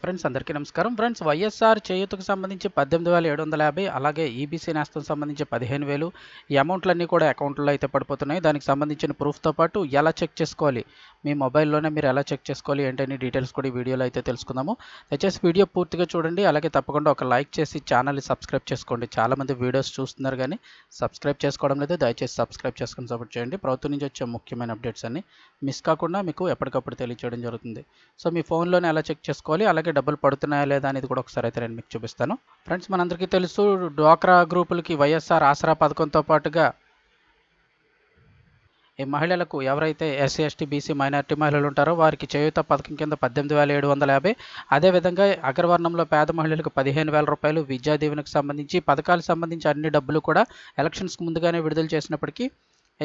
Friends అందరికీ నమస్కారం. Friends YSR చేయూతకు సంబంధించి పద్దెనిమిది వేల ఏడు వందల యాభై అలాగే ఈబీసీ నేస్తం సంబంధించి పదిహేను వేలు. ఈ అమౌంట్లన్నీ కూడా అకౌంట్లో అయితే పడిపోతున్నాయి. దానికి సంబంధించిన ప్రూఫ్తో పాటు ఎలా చెక్ చేసుకోవాలి మీ మొబైల్లోనే మీరు ఎలా చెక్ చేసుకోవాలి ఏంటని డీటెయిల్స్ కూడా ఈ వీడియోలో అయితే తెలుసుకుందాము. దయచేసి వీడియో పూర్తిగా చూడండి అలాగే తప్పకుండా ఒక లైక్ చేసి ఛానల్ని సబ్స్క్రైబ్ చేసుకోండి. చాలామంది వీడియోస్ చూస్తున్నారు కానీ సబ్స్క్రైబ్ చేసుకోవడం లేదు. దయచేసి సబ్స్క్రైబ్ చేసుకుని సపోర్ట్ చేయండి. ప్రభుత్వం నుంచి వచ్చే ముఖ్యమైన అప్డేట్స్ అన్ని మిస్ కాకుండా మీకు ఎప్పటికప్పుడు తెలియచేయడం జరుగుతుంది. సో మీ ఫోన్లోనే ఎలా చెక్ చేసుకోవాలి అలాగే డబ్బులు పడుతున్నాయా లేదా అనేది కూడా ఒకసారి అయితే నేను మీకు చూపిస్తాను. ఫ్రెండ్స్ మనందరికీ తెలుసు డ్వాక్రా గ్రూపులకి వైఎస్ఆర్ ఆసరా పథకంతో పాటుగా ఈ మహిళలకు ఎవరైతే ఎస్సీ ఎస్టీ బీసీ మైనారిటీ మహిళలు ఉంటారో వారికి చేయూత పథకం కింద పద్దెనిమిది వేల ఏడు వందల యాభై అదేవిధంగా అగ్రవర్ణంలో పేద మహిళలకు పదిహేను వేల రూపాయలు విద్యా దీవెనకు సంబంధించి పథకాలకు సంబంధించి అన్ని డబ్బులు కూడా ఎలక్షన్స్కి ముందుగానే విడుదల చేసినప్పటికీ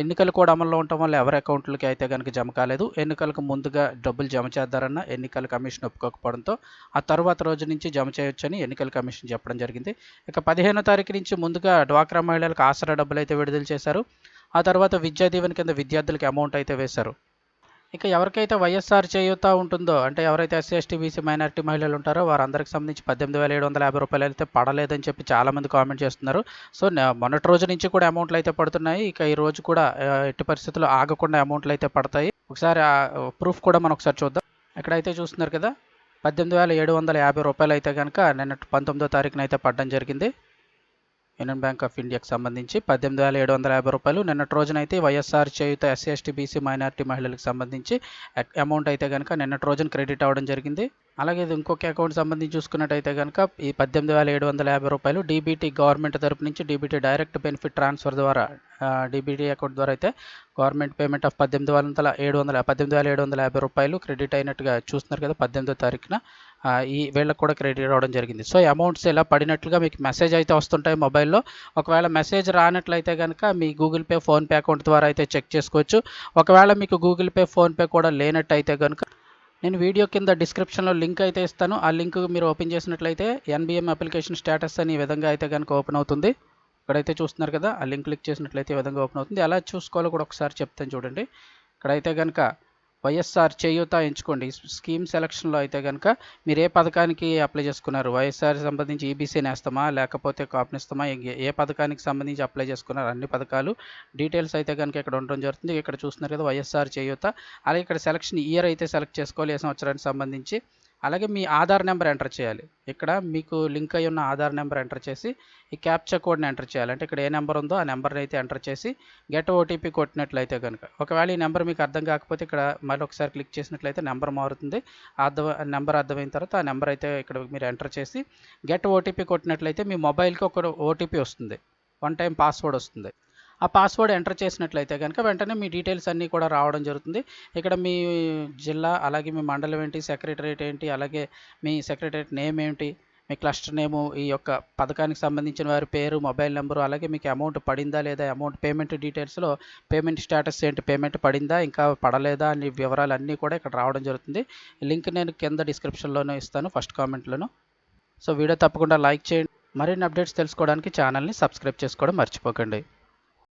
ఎన్నికలు కూడా అమల్లో ఉండటం వల్ల ఎవరి అకౌంట్లకి అయితే కనుక జమ కాలేదు. ఎన్నికలకు ముందుగా డబ్బులు జమ చేద్దారన్న ఎన్నికల కమిషన్ ఒప్పుకోకపోవడంతో ఆ తర్వాత రోజు నుంచి జమ చేయొచ్చని ఎన్నికల కమిషన్ చెప్పడం జరిగింది. ఇక పదిహేనో తారీఖు నుంచి ముందుగా డ్వాక్రా మహిళలకు ఆసరా డబ్బులు అయితే విడుదల చేశారు. ఆ తర్వాత విద్యా దీవెన కింద విద్యార్థులకి అమౌంట్ అయితే వేశారు. ఇక ఎవరికైతే వైఎస్ఆర్ చేయూత ఉంటుందో అంటే ఎవరైతే ఎస్సీ ఎస్టీ బీసీ మైనారిటీ మహిళలు ఉంటారో వారందరికి సంబంధించి పద్దెనిమిది వేల ఏడు వందల యాభై రూపాయలు అయితే పడలేదని చెప్పి చాలామంది కామెంట్ చేస్తున్నారు. సో మొన్నటి రోజు నుంచి కూడా అమౌంట్లు అయితే పడుతున్నాయి. ఇక ఈ రోజు కూడా ఎట్టి పరిస్థితుల్లో ఆగకుండా అమౌంట్లు అయితే పడతాయి. ఒకసారి ఆ ప్రూఫ్ కూడా మనం ఒకసారి చూద్దాం. ఎక్కడైతే చూస్తున్నారు కదా పద్దెనిమిది వేల ఏడు వందల యాభై రూపాయలు అయితే కనుక నిన్న పంతొమ్మిదో తారీఖున అయితే పడడం జరిగింది. యూనియన్ బ్యాంక్ ఆఫ్ ఇండియాకి సంబంధించి పద్దెనిమిది వేల ఏడు వందల యాభై రూపాయలు. నిన్నటి రోజునైతే YSR Cheyutha SC ST BC minority మహిళలకు సంబంధించి అమౌంట్ అయితే కనుక నిన్నటి రోజున క్రెడిట్ అవ్వడం జరిగింది. అలాగే ఇది ఇంకొక అకౌంట్ సంబంధించి చూసుకున్నట్టయితే కనుక ఈ పద్దెనిమిది వేల ఏడు వందల యాభై రూపాయలు డీబీటీ గవర్నమెంట్ తరపు నుంచి డీబీటీ డైరెక్ట్ బెనిఫిట్ ట్రాన్స్ఫర్ ద్వారా డీబీటీ అకౌంట్ ద్వారా అయితే గవర్నమెంట్ పేమెంట్ ఆఫ్ పద్దెనిమిది వందల ఏడు వందల పద్దెనిమిది వేల ఏడు వందల యాభై రూపాయలు క్రెడిట్ అయినట్టుగా చూస్తున్నారు కదా పద్దెనిమిదో తారీఖున. ఈ వీళ్ళకి కూడా క్రెడిట్ రావడం జరిగింది. సో అమౌంట్స్ ఇలా పడినట్లుగా మీకు మెసేజ్ అయితే వస్తుంటాయి మొబైల్లో. ఒకవేళ మెసేజ్ రానట్లయితే కనుక మీ గూగుల్ పే ఫోన్పే అకౌంట్ ద్వారా అయితే చెక్ చేసుకోవచ్చు. ఒకవేళ మీకు గూగుల్ పే ఫోన్పే కూడా లేనట్టయితే కనుక నేను వీడియో కింద డిస్క్రిప్షన్లో లింక్ అయితే ఇస్తాను. ఆ లింక్ మీరు ఓపెన్ చేసినట్లయితే ఎన్బిఎం అప్లికేషన్ స్టేటస్ అని ఈ విధంగా అయితే కనుక ఓపెన్ అవుతుంది. ఇక్కడైతే చూస్తున్నారు కదా ఆ లింక్ క్లిక్ చేసినట్లయితే ఈ విధంగా ఓపెన్ అవుతుంది. ఎలా చూసుకోవాలో కూడా ఒకసారి చెప్తాను చూడండి. ఇక్కడైతే కనుక వైఎస్ఆర్ చేయూత ఎంచుకోండి. స్కీమ్ సెలక్షన్లో అయితే కనుక మీరు ఏ పథకానికి అప్లై చేసుకున్నారు? వైఎస్ఆర్ సంబంధించి ఈబీసీ నేస్తామా? లేకపోతే కాపునిస్తామా? ఏ పథకానికి సంబంధించి అప్లై చేసుకున్నారు? అన్ని పథకాలు. డీటెయిల్స్ అయితే కనుక ఇక్కడ ఉండడం జరుగుతుంది. ఇక్కడ చూస్తున్నారు కదా వైఎస్ఆర్ చేయూత. అలాగే ఇక్కడ సెలక్షన్ ఇయర్ అయితే సెలెక్ట్ చేసుకోవాలి. ఏ సంవత్సరానికి సంబంధించి. అలాగే మీ ఆధార్ నెంబర్ ఎంటర్ చేయాలి. ఇక్కడ మీకు లింక్ అయి ఉన్న ఆధార్ నెంబర్ ఎంటర్ చేసి ఈ క్యాప్చా కోడ్ని ఎంటర్ చేయాలి. అంటే ఇక్కడ ఏ నెంబర్ ఉందో ఆ నెంబర్ని అయితే ఎంటర్ చేసి గెట్ ఓటీపీ కొట్టినట్లయితే కనుక ఒకవేళ ఈ నెంబర్ మీకు అర్థం కాకపోతే ఇక్కడ మళ్ళీ ఒకసారి క్లిక్ చేసినట్లయితే నెంబర్ మారుతుంది. ఆ అర్థం నెంబర్ అర్థమైన తర్వాత ఆ నెంబర్ అయితే ఇక్కడ మీరు ఎంటర్ చేసి గెట్ ఓటీపీ కొట్టినట్లయితే మీ మొబైల్కి ఒక ఓటీపీ వస్తుంది. వన్ టైం పాస్వర్డ్ వస్తుంది. ఆ పాస్వర్డ్ ఎంటర్ చేసినట్లయితే కనుక వెంటనే మీ డీటెయిల్స్ అన్నీ కూడా రావడం జరుగుతుంది. ఇక్కడ మీ జిల్లా అలాగే మీ మండలం ఏంటి సెక్రటరేట్ ఏంటి అలాగే మీ సెక్రటరేట్ నేమ్ ఏంటి మీ క్లస్టర్ నేము ఈ యొక్క పథకానికి సంబంధించిన వారి పేరు మొబైల్ నెంబరు అలాగే మీకు అమౌంట్ పడిందా లేదా అమౌంట్ పేమెంట్ డీటెయిల్స్లో పేమెంట్ స్టేటస్ ఏంటి పేమెంట్ పడిందా ఇంకా పడలేదా అనే వివరాలు అన్నీ కూడా ఇక్కడ రావడం జరుగుతుంది. లింక్ నేను కింద డిస్క్రిప్షన్లోనే ఇస్తాను ఫస్ట్ కామెంట్లోను సో వీడియో తప్పకుండా లైక్ చేయండి. మరిన్ని అప్డేట్స్ తెలుసుకోవడానికి ఛానల్ని సబ్స్క్రైబ్ చేసుకోవడం మర్చిపోకండి.